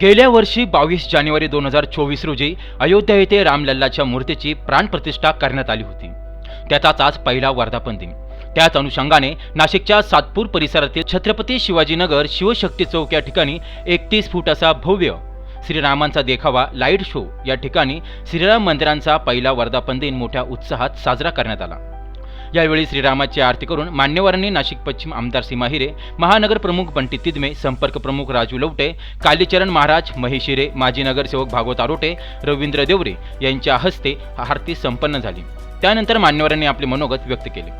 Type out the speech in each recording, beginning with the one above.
गेल्या वर्षी बावीस जानेवारी दोन हजार चोवीस रोजी अयोध्या येथे रामलल्लाच्या मूर्तीची प्राणप्रतिष्ठा करण्यात आली होती. त्याचाच आज पहिला वर्धापन दिन. त्याच अनुषंगाने नाशिकच्या सातपूर परिसरातील छत्रपती शिवाजीनगर शिवशक्ती चौक या ठिकाणी एकतीस फूट असा भव्य श्रीरामांचा देखावा लाइट शो या ठिकाणी श्रीराम मंदिरांचा पहिला वर्धापन दिन मोठ्या उत्साहात साजरा करण्यात आला. यावेळी श्रीरामाची आरती करून मान्यवरांनी नाशिक पश्चिम आमदार सीमा हिरे महानगर प्रमुख बंटी तिदमे संपर्क प्रमुख राजू लवटे कालीचरण महाराज महेश हिरे माजी नगरसेवक भागवत आरोटे रवींद्र देवरे यांच्या हस्ते आरती संपन्न झाली. त्यानंतर मान्यवरांनी आपले मनोगत व्यक्त केले.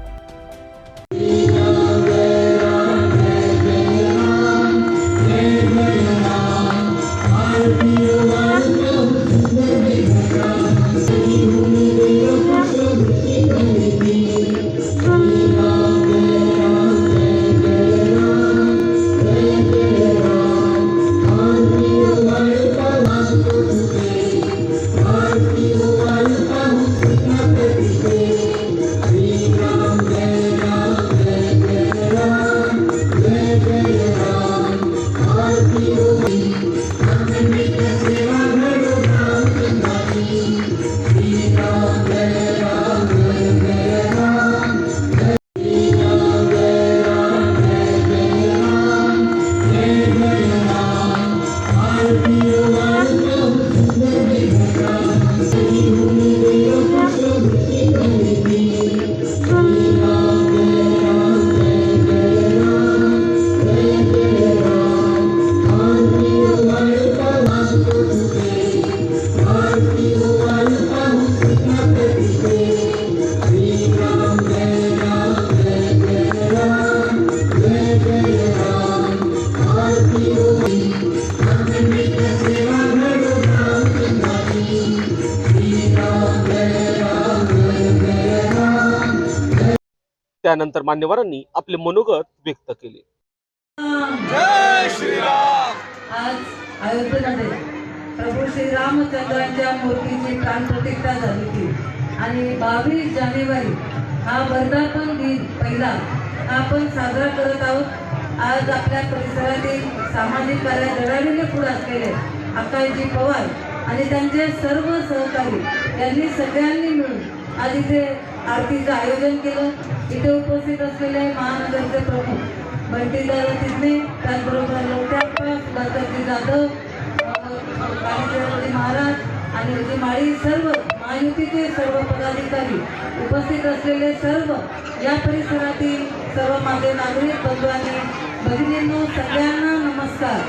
त्यानंतर मान्यवरांनी आपले मनोगत व्यक्त केले. आज अयोध्येमध्ये प्रभू श्रीरामचंद्रांच्या मूर्तीची प्राणप्रतिष्ठा झाली होती. आणि बावीस जानेवारी हा वर्धापन दिन पहिला आपण साजरा करत आहोत. आज आपल्या परिसरातील सामाजिक कार्यात धडाडीने पुढे असलेले अक्काईजी पवार आणि त्यांचे सर्व सहकारी यांनी सगळ्यांनी मिळून आज इथे आरतीचं आयोजन केलं. इथे उपस्थित असलेले महानगरचे प्रमुख बंटीदादा तिथे त्याचबरोबर लोट्याप्पा दत्ताजी जाधव काळीचरणी महाराज आणि विजय माळी सर्व महायुतीचे सर्व पदाधिकारी उपस्थित असलेले सर्व या परिसरातील सर्व माझे नागरिक बंधू आणि भगिनींनो सगळ्यांना नमस्कार.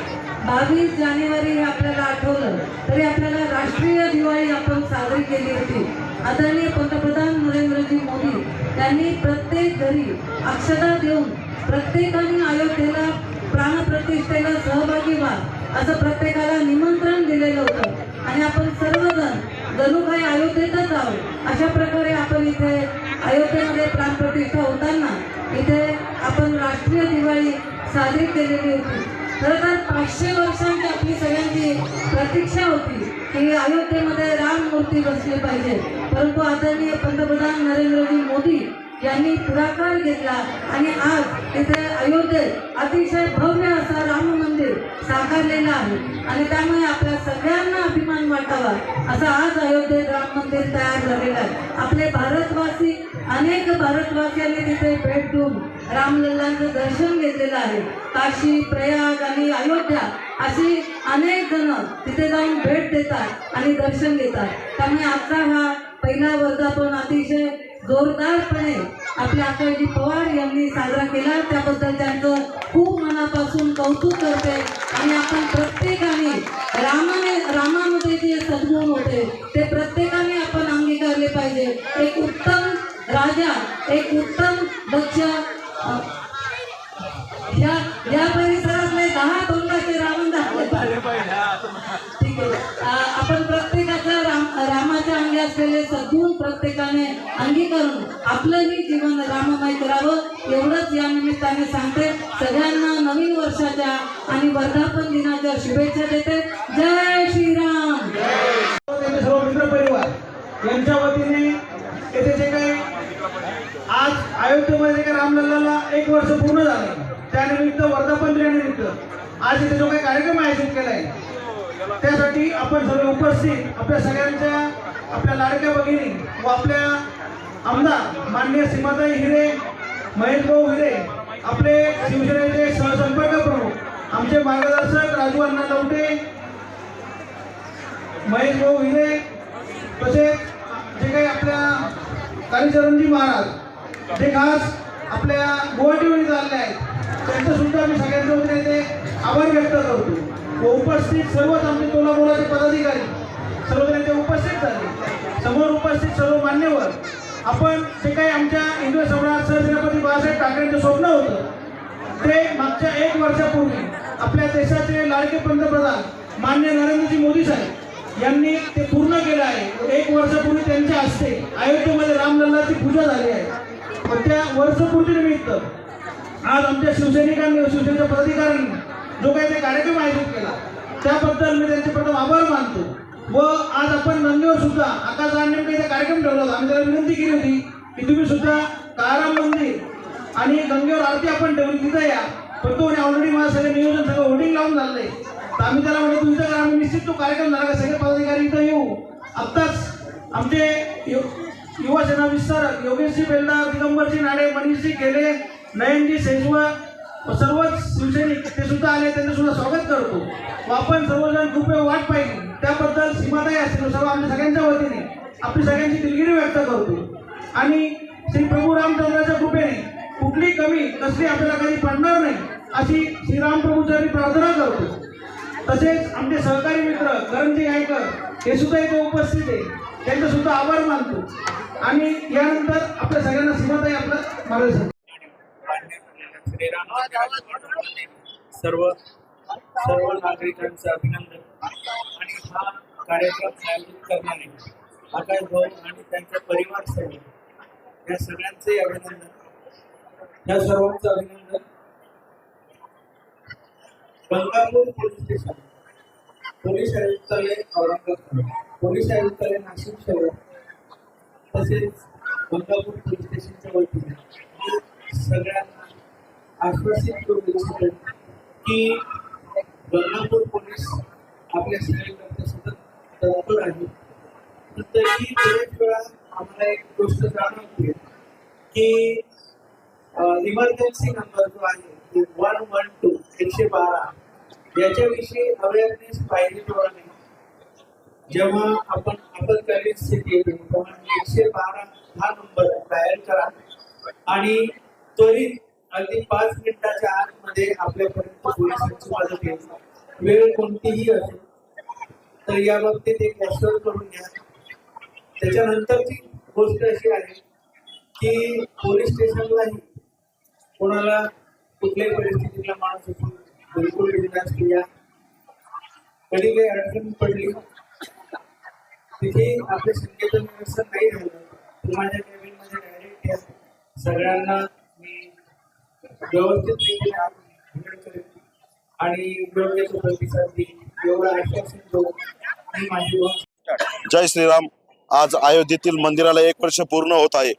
बावीस जानेवारी हे आपल्याला आठवलं तरी आपल्याला राष्ट्रीय दिवाळी आपण साजरी केली होती. आदरणीय पंतप्रधान नरेंद्रजी मोदी त्यांनी प्रत्येक घरी अक्षता देऊन प्रत्येकाने अयोध्येला प्राणप्रतिष्ठेला सहभागी व्हा असं प्रत्येकाला निमंत्रण दिलेलं होतं. आणि आपण सर्वजण जणू काही अयोध्येतच आहोत. अशा प्रकारे आपण इथे अयोध्येमध्ये प्राणप्रतिष्ठा होताना इथे आपण राष्ट्रीय दिवाळी साजरी केलेली होती. खरं तर पाचशे वर्षांची आपली सगळ्यांची प्रतीक्षा होती. की अयोध्येमध्ये राम मूर्ती बसली पाहिजे. परंतु आदरणीय पंतप्रधान नरेंद्रजी मोदी यांनी पुढाकार घेतला आणि आज तिथे अयोध्येत अतिशय भव्य असा राम मंदिर साकारलेलं आहे. आणि त्यामुळे आपल्या सगळ्यांना अभिमान वाटावा असं आज अयोध्येत राम मंदिर तयार झालेलं आहे. आपले भारतवासी अनेक भारतवासियांनी तिथे भेट देऊन रामलल्लांचं दर्शन घेतलेलं आहे. काशी प्रयाग आणि अयोध्या अशी अनेक जण तिथे जाऊन भेट देतात आणि दर्शन घेतात. त्यामुळे आजचा हा पहिला वर्धापन अतिशय जोरदारपणे आपल्या अक्काजी पवार यांनी साजरा केला. त्याबद्दल त्यांचं खूप मनापासून कौतुक करते. आणि आपण प्रत्येकाने रामाने रामामध्ये जे सद्गुण होते ते प्रत्येकाने आपण अंगीकारले पाहिजे. एक उत्तम राजा एक उत्तम दक्ष या या परिसरातले दहा तोंडाचे रावण दाखले ठीक आहे. आपण प्रत्येकाच्या राम रामाच्या अंगी असलेले सद्गुण प्रत्येकाने अंगीकारून आपलंही जीवन राममय करावं एवढंच या निमित्ताने सांगते. सगळ्यांना नवीन वर्षाच्या आणि वर्धापन दिनाच्या शुभेच्छा देते. जय श्रीराम त्यांचे सर्व मित्र परिवार यांच्या वतीने येथे जे काही आज अयोध्येमध्ये जे काही रामलल्लाला एक वर्ष पूर्ण झालं त्यानिमित्त वर्धापन दिनानिमित्त आज इथे जो काही कार्यक्रम आयोजित केला आहे त्यासाठी आपण सर्व उपस्थित आपल्या सगळ्यांच्या आपल्या लाडक्या भगिनी व आपल्या आमदार माननीय सीमाताई हिरे महेश भाऊ हिरे आपले शिवसेनेचे सहसंपर्क प्रमुख आमचे मार्गदर्शक राजू अण्णा लवटे महेश भाऊ हिरे तसेच जे काही आपल्या कालीचरणजी महाराज जे खास आपल्या गुवाहाटीमध्ये चालले आहेत त्यांचं सुद्धा मी सगळ्यांच्या वतीने ते आभार व्यक्त करतो. व उपस्थित सर्वच आमचे कोल्हापुराचे पदाधिकारी सर्व त्यांच्या उपस्थित झाले. समोर उपस्थित सर्व मान्यवर. आपण जे काही आमच्या हिंदू सम्राट सहसेनापती बाळासाहेब ठाकरेंचं स्वप्न होतं ते मागच्या एक वर्षापूर्वी आपल्या देशाचे लाडके पंतप्रधान मान्य नरेंद्रजी मोदी साहेब यांनी ते पूर्ण केलं आहे. एक वर्षापूर्वी त्यांच्या हस्ते अयोध्येमध्ये रामलल्लाची पूजा झाली आहे. पण त्या वर्षपूर्तीनिमित्त आज आमच्या शिवसैनिकांनी शिवसेनेच्या पदाधिकाऱ्यांनी जो काही ते कार्यक्रम आयोजित केला त्याबद्दल मी त्यांचे प्रथम आभार मानतो. व आज आपण नंदीवर सुद्धा आकाशवाणी काही ते कार्यक्रम ठेवला होता. आम्ही त्याला विनंती केली होती की तुम्ही सुद्धा काराम मंदिर आणि गंगेवर आरती आपण ठेवली तिथं या. पण तो ऑलरेडी माझं सगळं नियोजन सगळं होर्डिंग लावून झालंय तर आम्ही त्याला म्हणजे तुमच्याकडे करा आम्ही निश्चित तो कार्यक्रम झाला का? सगळे पदाधिकारी इथं येऊ. आत्ताच आमचे यु- युवा सेना विस्तारक योगेशजी बेल्ला दिगंबरजी नाडे मनीषजी केले नयनजी सेजवा व सर्वच शिवसैनिक ते सुद्धा आले त्यांचं सुद्धा स्वागत करतो. व आपण सर्वजण खूप वेळ वाट पाहिली. त्याबद्दल सीमाताई असतील सर्व आमच्या सगळ्यांच्या वतीने आपली सगळ्यांची दिलगिरी व्यक्त करतो. आणि श्री प्रभू रामचंद्राच्या कृपेने कुठली कमी कसली आपल्याला काही पडणार नाही अशी श्रीरामप्रभूचरणी प्रार्थना करतो. तसेच आमचे सहकारी मित्र करंजी गायकर हे सुद्धा इथे उपस्थित आहे. त्यांचा सुद्धा आभार मानतो. आणि यानंतर आपल्या सगळ्यांना सीमाताई आपलं मार्गदर्शन. सर्व सर्व नागरिकांचं अभिनंदन. आणि हा कार्यक्रम आयोजित करणारे आकाश भाऊ आणि त्यांचा परिवार सर्व या सगळ्यांचे अभिनंदन. या सर्वांचं अभिनंदन. Gangapur police station. पोलीस आयुक्तालय औरंगाबाद. पोलीस आयुक्तालय नाशिक शहर. तसेच गंगापूर पोलीस स्टेशनच्या वतीने सगळ्यांना आश्वासित करू इच्छितो की गंगापूर पोलीस आपल्या सेवेकरता सतत तत्पर आहे तरी बरेच वेळा आम्हाला एक गोष्ट जाणवते की इमर्जन्सी नंबर जो आहे वन वन टू एकशे बारा. याच्याविषयी अवेअरनेस पाहिजे तेवढा नाही जेव्हा आपण आपत्कालीन स्थिती येते तेव्हा एकशे बारा हा नंबर डायल करा. आणि त्वरित अगदी पाच मिनिटाच्या आतमध्ये आपल्यापर्यंत पोलिसांची मदत येईल वेळ कोणतीही असेल तर या बाबतीत एक अश्वर करून घ्या. त्याच्यानंतरची गोष्ट अशी आहे की पोलीस स्टेशनलाही कोणाला कुठल्याही परिस्थितीतला माणूस असून बिलकुल विनाश या कधी काही अडचण पडली. तिथे आपले शक्यतो व्यवस्था नाही झालं. माझ्या कॅबिनमध्ये डायरेक्ट या सगळ्यांना मी व्यवस्थित करेन आणि योग्य तो प्रतिसाद देईन एवढं आश्वासन देऊ मी माझी जय श्रीराम. आज अयोध्येतील मंदिराला एक वर्ष पूर्ण होत आहे.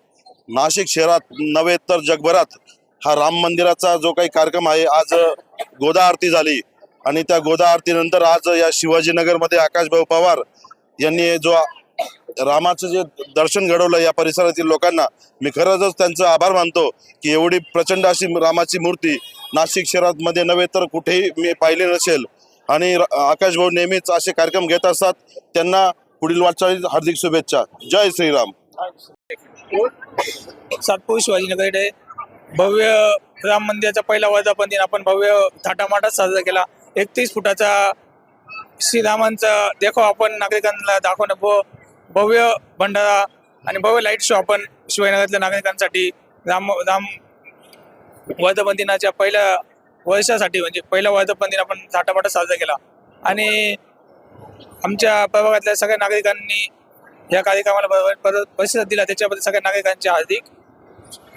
नाशिक शहरात नव्हे तर जगभरात हा राम मंदिराचा जो काही कार्यक्रम आहे आज गोदा आरती झाली. आणि त्या गोदा आरतीनंतर आज या शिवाजीनगरमध्ये आकाशभाऊ पवार यांनी जो रामाचं जे दर्शन घडवलं या परिसरातील लोकांना मी खरंच त्यांचं आभार मानतो की एवढी प्रचंड अशी रामाची मूर्ती नाशिक शहरामध्ये नव्हे तर कुठेही मी पाहिली नसेल. आणि आकाशभाऊ नेहमीच असे कार्यक्रम घेत असतात. त्यांना पुढील वाटचालीत हार्दिक शुभेच्छा. जय श्रीराम. सातपूर शिवाजीनगर भव्य राम मंदिराचा पहिला वर्धापन दिन आपण भव्य थाटामाटात साजरा केला. एकतीस फुटाचा श्रीरामांचा देखाव आपण नागरिकांना दाखवणं व भव्य भंडारा आणि भव्य लाइट शो आपण शिवाजीनगरातल्या नागरिकांसाठी राम राम वर्धापन दिनाच्या पहिल्या वर्षासाठी म्हणजे पहिला वर्धापन दिन आपण थाटामाटात साजरा केला. आणि आमच्या प्रभागातल्या सगळ्या नागरिकांनी या कार्यक्रमाला प्रतिसाद दिला. त्याच्याबद्दल सगळ्या नागरिकांचे हार्दिक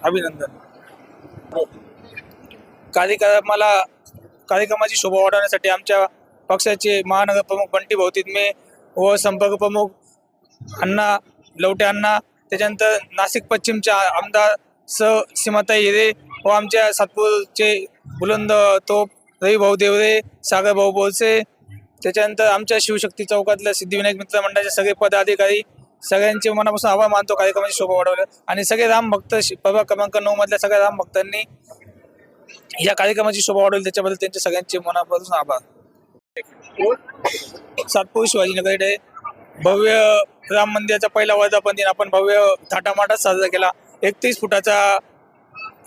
अभिनंदन. कार्यक्रमाला कार्यक्रमाची शोभा वाढवण्यासाठी आमच्या पक्षाचे महानगर प्रमुख बंटी भाऊ व संपर्क प्रमुख अण्णा लवटे अण्णा त्याच्यानंतर नाशिक पश्चिमच्या आमदार स सीमाताई हिरे व आमच्या सातपूरचे बुलंद तोप रवी भाऊ देवरे सागर भाऊ बोरसे त्याच्यानंतर आमच्या शिवशक्ती चौकातल्या सिद्धिविनायक मित्र मंडळाचे सगळे पदाधिकारी सगळ्यांचे मनापासून आभार मानतो कार्यक्रमाची शोभा वाढवलं. आणि सगळे राम भक्त प्रभाग क्रमांक नऊ मधल्या सगळ्या राम भक्तांनी या कार्यक्रमाची शोभा वाढवली. त्याच्याबद्दल त्यांचे सगळ्यांचे मनापासून आभार. सातपूर शिवाजीनगर इथे भव्य राम मंदिराचा पहिला वर्धापन दिन आपण भव्य थाटामाटात साजरा केला. एकतीस फुटाचा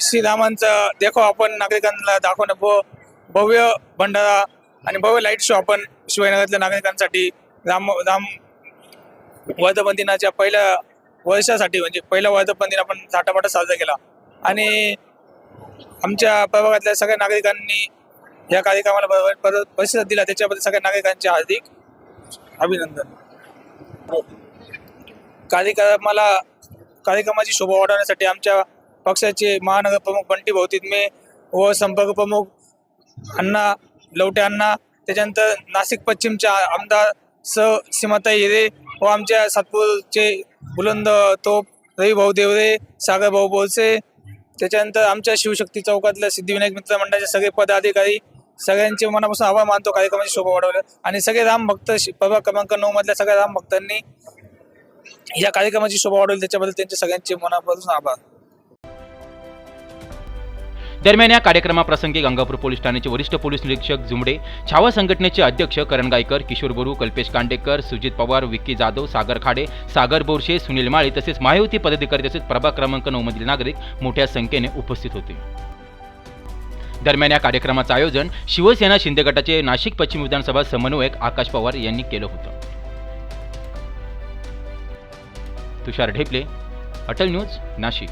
श्रीरामांचा देखो आपण नागरिकांना दाखवणं भ- भव्य भंडारा आणि भव्य लाइट शो आपण शिवाजीनगरातल्या नागरिकांसाठी राम राम वर्धापन दिनाच्या पहिल्या वर्षासाठी म्हणजे पहिला वर्धापन दिन आपण थाटामाटात साजरा केला. आणि आमच्या प्रभागातल्या सगळ्या नागरिकांनी या कार्यक्रमाला प्रतिसाद दिला. त्याच्याबद्दल सगळ्या नागरिकांचे हार्दिक अभिनंदन. कार्यक्रमाला कार्यक्रमाची शोभा वाढवण्यासाठी आमच्या पक्षाचे महानगर प्रमुख बंटी भौतिकमे व संपर्क प्रमुख अण्णा लवटे अण्णा त्याच्यानंतर नाशिक पश्चिमच्या आमदार स. सीमाताई हिरे व आमच्या सातपूरचे बुलंद तोप रवी भाऊ देवरे सागर भाऊ बोरसे त्याच्यानंतर आमच्या शिवशक्ती चौकातल्या सिद्धिविनायक मित्र मंडळाचे सगळे पदाधिकारी सगळ्यांचे मनापासून आभार मानतो कार्यक्रमाची शोभा वाढवलं आणि सगळे राम भक्त प्रभाग क्रमांक नऊ मधल्या सगळ्या राम भक्तांनी या कार्यक्रमाची शोभा वाढवली त्याच्याबद्दल त्यांचे सगळ्यांचे मनापासून आभार. दरम्यान या कार्यक्रमाप्रसंगी गंगापूर पोलीस ठाण्याचे वरिष्ठ पोलीस निरीक्षक झुमडे छावा संघटनेचे अध्यक्ष करण गायकर किशोर बोरू कल्पेश कांडेकर सुजित पवार विक्की जाधव सागर खाडे सागर बोरशे सुनील माळी तसेच महायुती पदाधिकारी तसेच प्रभाग क्रमांक नऊ मधील नागरिक मोठ्या संख्येने उपस्थित होते. दरम्यान या कार्यक्रमाचं आयोजन शिवसेना शिंदे गटाचे नाशिक पश्चिम विधानसभा समन्वयक आकाश पवार यांनी केलं होतं. तुषार ढेपले अटल न्यूज नाशिक.